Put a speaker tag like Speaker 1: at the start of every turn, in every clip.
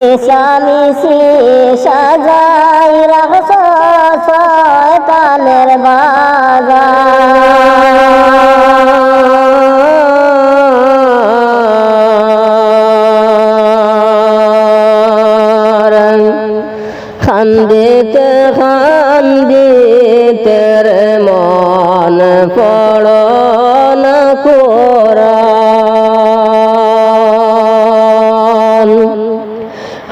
Speaker 1: মিশামিশি সাজাই রাখছ শয়তানের বাজার। খান্দিতে খান্দিতে মন পড় না কোরআন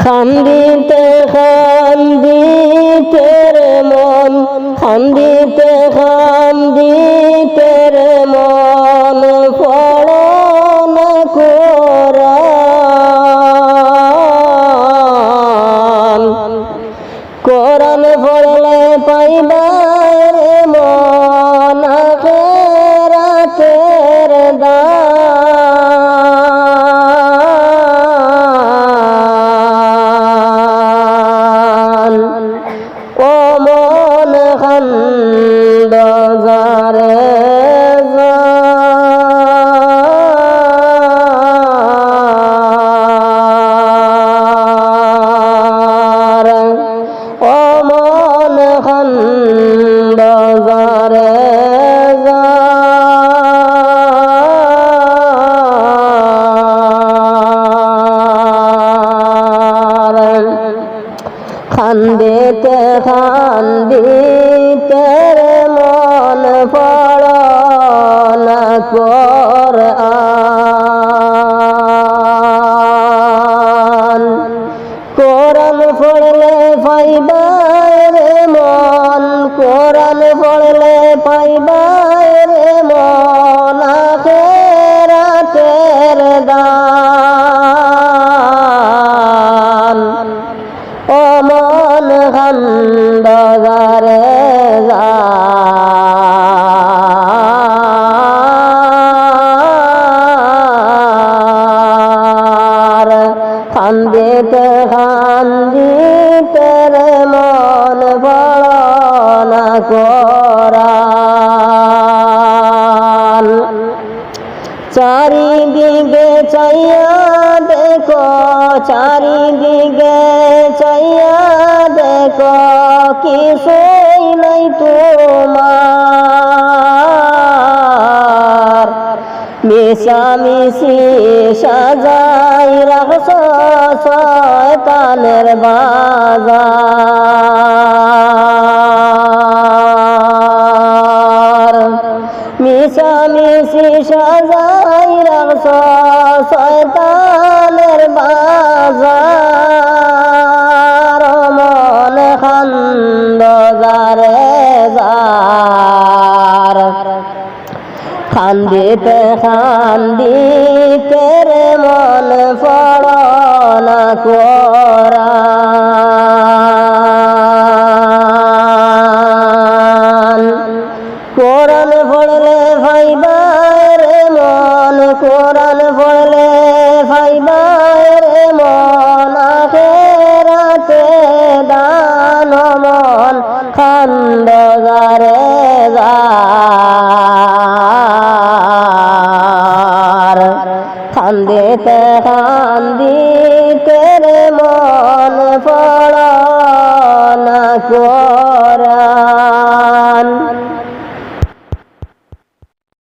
Speaker 1: খান্দিতে খান্দিতে রে মন খান্দিতে খন্দ জারে জার ও মন খন্দ কোরআন। কোরআন পড়লে পাইবা রে মন। কোরআন পড়লে পাইবা রে মন। আখেরাতের দান। কোরআন চারিদিকে চাইয়া দেখো, চারিদিকে চাইয়া দেখো, কিছুই নাই তোমার। মিশামিশি সাজাই রাখছ শয়তানের বাজার। রাখছ শয়তানের বাজার মন খন্দ যারে যার। খান্দিতে খান্দিতে রে মন পড় না কোরআন দান মন খন্দ গারে খান্দিতে খান্দি